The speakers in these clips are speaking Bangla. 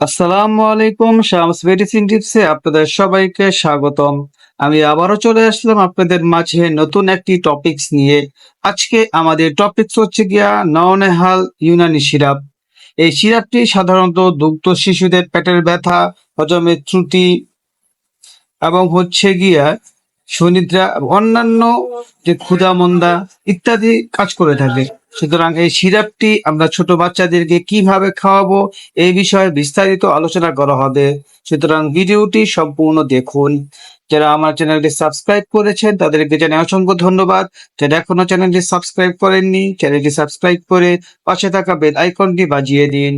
আসসালামু আলাইকুম, শামস মেডিসিন টিপসে আপনাদের সবাইকে স্বাগতম। আমি আবারও চলে আসলাম আপনাদের মাঝে নতুন একটি টপিকস নিয়ে। আজকে আমাদের টপিকস হচ্ছে গিয়া নওনেহাল ইউনানি সিরাপ। এই সিরাপটি সাধারণত দুগ্ধ শিশুদের পেটের ব্যথা, হজমের ত্রুটি এবং হচ্ছে গিয়া সুনিদ্রা অন্যান্য যে ক্ষুধা মন্দা ইত্যাদি কাজ করে থাকে। সুতরাং এই সিরাপটি আমরা ছোট বাচ্চাদেরকে কীভাবে খাওয়াবো এই বিষয়ে বিস্তারিত আলোচনা করা হবে। সুতরাং ভিডিওটি সম্পূর্ণ দেখুন। যারা আমার চ্যানেলটি সাবস্ক্রাইব করেছেন, তাদেরকে জানাই অসংখ্য ধন্যবাদ। যারা এখনও চ্যানেলটি সাবস্ক্রাইব করেননি, চ্যানেলটি সাবস্ক্রাইব করে পাশে থাকা বেল আইকনটি বাজিয়ে দিন।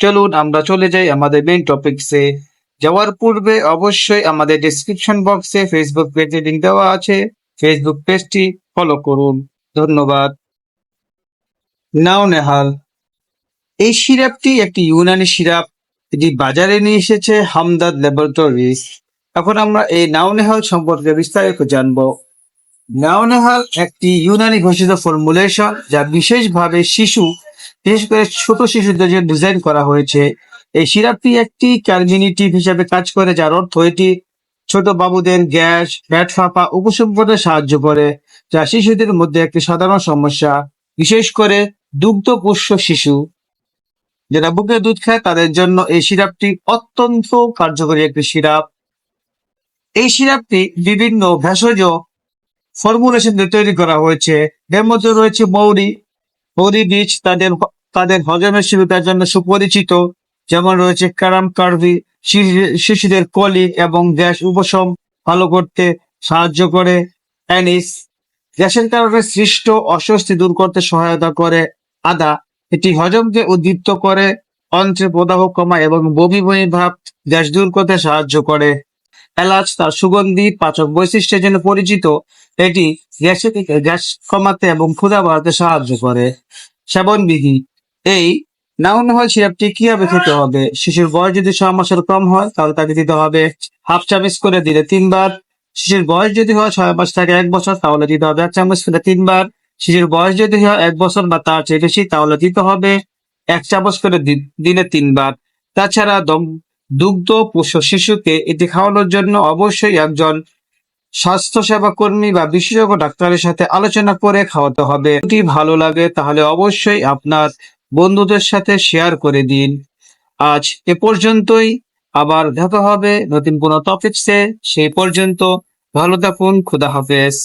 চলুন আমরা চলে যাই আমাদের মেন টপিকসে যাওয়ার পূর্বে অবশ্যই আমাদের ডেসক্রিপশন বক্সে ফেসবুক পেজে লিঙ্ক দেওয়া আছে। ফেসবুক পেজটি ফলো করুন। ধন্যবাদ। নাও নেহাল। এই সিরাপটি একটি ইউনানি সিরাপ, এটি বাজারে নিয়ে এসেছে হামদাদ ল্যাবরেটরিজ। এখন আমরা এই নাওনেহাল সম্পর্কে বিস্তারিত জানব। নাওনেহাল একটি ইউনানি ঘোষিত ফর্মুলেশন, যা বিশেষভাবে শিশু, বিশেষ করে ছোট শিশুদের জন্য ডিজাইন করা হয়েছে। এই সিরাপটি একটি ক্যালমিনেটিভ হিসাবে কাজ করে, যার অর্থ এটি ছোট বাবুদের গ্যাস, পেট ফাঁপা উপসম্পদে সাহায্য করে, যা শিশুদের মধ্যে একটি সাধারণ সমস্যা। বিশেষ করে দুগ্ধপোষ্য শিশু যারা বুকে দুধ খায়, তাদের জন্য এই সিরাপটি অত্যন্ত কার্যকরী একটি সিরাপ। এই সিরাপটি বিভিন্ন ভেষজ ফর্মুলেশন দিয়ে তৈরি করা হয়েছে। এর মধ্যে রয়েছে মৌরি মৌরি বীজ, তাদের তাদের হজমের সুবিধার জন্য সুপরিচিত। যেমন রয়েছে ক্যারাম কার্ভি শিশুদের কলি এবং গ্যাস উপশম ভালো করতে সাহায্য করে। অ্যানিস, গ্যাসের কারণে সৃষ্ট অস্বস্তি দূর করতে সহায়তা করে। আদা এটি হজমকে উদ্দীপ্ত করে, অন্ত্রে প্রদাহ কমায় এবং বমি বমি ভাব গ্যাস দূর করতে সাহায্য করে। এলাচ তার সুগন্ধি, পাচক বৈশিষ্ট্যের জন্য পরিচিত। এটি গ্যাসে গ্যাস কমাতে এবং ক্ষুধা বাড়াতে সাহায্য করে। সেবনবিধি। এই নাউনহল সিরাপটি কীভাবে খেতে হবে? শিশুর বয়স যদি ছয় মাসের কম হয়, তাহলে তাকে দিতে হবে হাফ চামচ করে দিলে তিনবার। শিশুর বয়স যদি হয় ছয় মাস থেকে এক বছর, তাহলে দিতে হবে এক চামচ করে তিনবার। শিশুর বয়স যদি হয় এক বছর বা তার চেয়ে বেশি, তাহলে দিতে হবে এক চামচ করে দিনে তিনবার। তাছাড়া দুগ্ধ পোষ্য শিশুকে এটি খাওয়ানোর জন্য অবশ্যই একজন স্বাস্থ্য সেবা কর্মী বা বিশেষজ্ঞ ডাক্তারের সাথে আলোচনা করে খাওয়াতে হবে। যদি ভালো লাগে, তাহলে অবশ্যই আপনার বন্ধুদের সাথে শেয়ার করে দিন। আজ এ পর্যন্তই। আবার দেখা হবে নতুন কোনো টপিকসে সেই পর্যন্ত ভালো থাকুন, খুদা হাফেজ।